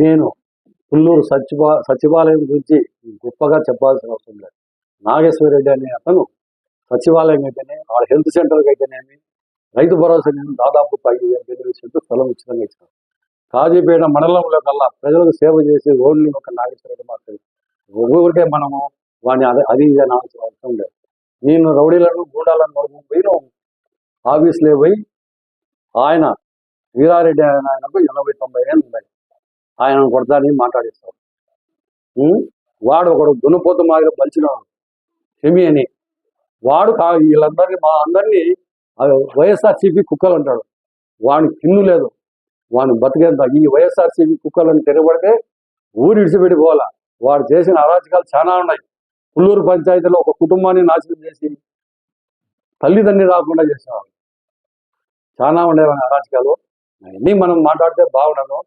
నేను పుల్లూరు సచివా సచివాలయం గురించి గొప్పగా చెప్పాల్సిన అవసరం లేదు. నాగేశ్వర రెడ్డి అనే అతను సచివాలయం అయితేనే వాళ్ళ హెల్త్ సెంటర్కి అయితేనేమి రైతు భరోసా నేను దాదాపు పది బెనిఫిషియల్ స్థలం ఉచితంగా ఇచ్చాను కాజీపేట మండలంలో కల్లా ప్రజలకు సేవ చేసి ఓన్లీ ఒక నాగేశ్వర రెడ్డి మాత్రమే. ఒక్కొక్కరికే మనము వాడిని అది అది ఇది అని అవసరం లేదు. నేను రౌడీలను గూడాలను వరకు పోయిన ఆఫీస్లో పోయి ఆయన వీరారెడ్డి ఆయన ఆయనకు ఎనభై తొంభై ఏళ్ళు ఉన్నాయి. ఆయన కొడతానని మాట్లాడిస్తాడు. వాడు ఒకడు దున్నపోతు మాదిరి బలిచినాడు షమి అని. వాడు కా వీళ్ళందరినీ మా అందరినీ వైఎస్ఆర్సీపీ కుక్కలు అంటాడు. వాడిని కిన్ను లేదు. వాడిని బతికేంత? ఈ వైఎస్ఆర్సీపీ కుక్కలను తిరగబడితే ఊరి ఇడిచిపెట్టి పోవాలా వాడు చేసిన అరాచకాలు చాలా ఉన్నాయి. పుల్లూరు పంచాయతీలో ఒక కుటుంబాన్ని నాశనం చేసి తల్లిదండ్రి రాకుండా చేసేవాడు చాలా ఉండేవాడి అరాచకాలు. అవన్నీ మనం మాట్లాడితే బాగుండదు.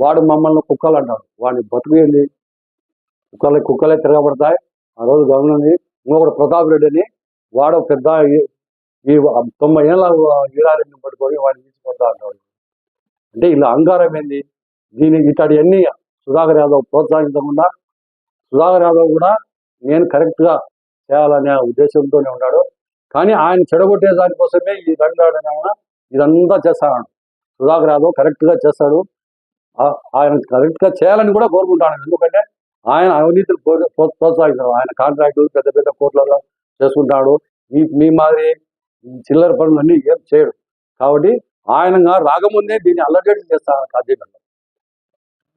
వాడు మమ్మల్ని కుక్కలు అంటాడు వాడిని బతుకుయింది? కుక్కలే కుక్కలే తిరగబడతాయి. ఆ రోజు గమనించి ఇంకొకటి ప్రతాప్ రెడ్డి అని వాడు పెద్ద ఈ- తొంభై ఏళ్ళ వీరారెడ్డిని పట్టుకొని వాడిని తీసుకొస్తా అంటాడు అంటే ఇలా అహంకారం ఏంది? దీని అన్ని సుధాకర్ యాదవ్ ప్రోత్సహించకుండా సుధాకర్ యాదవ్ కూడా నేను కరెక్ట్గా చేయాలనే ఉద్దేశంతోనే ఉన్నాడు. కానీ ఆయన చెడగొట్టే దానికోసమే ఈ దండాడనే ఇదంతా చేస్తాడు. సుధాకర్ యాదవ్ కరెక్ట్గా చేస్తాడు. ఆయన కరెక్ట్గా చేయాలని కూడా కోరుకుంటాను ఎందుకంటే ఆయన అవినీతిని ప్రోత్స- ప్రోత్సహిస్తాడు ఆయన కాంట్రాక్టు పెద్ద పెద్ద కోర్టులలో చేసుకుంటాడు మీ మీ మాదిరి చిల్లర పనులన్నీ ఏం చేయడు. కాబట్టి ఆయన రాకముందే దీన్ని అల్లజేట్ చేస్తాను కాజీపల్లి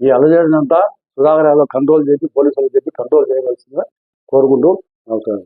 ఈ అల్లజేటంతా సుధాకర్ కంట్రోల్ చేసి పోలీసులకు చెప్పి కంట్రోల్ చేయవలసిందిగా కోరుకుంటూ నమస్కారం.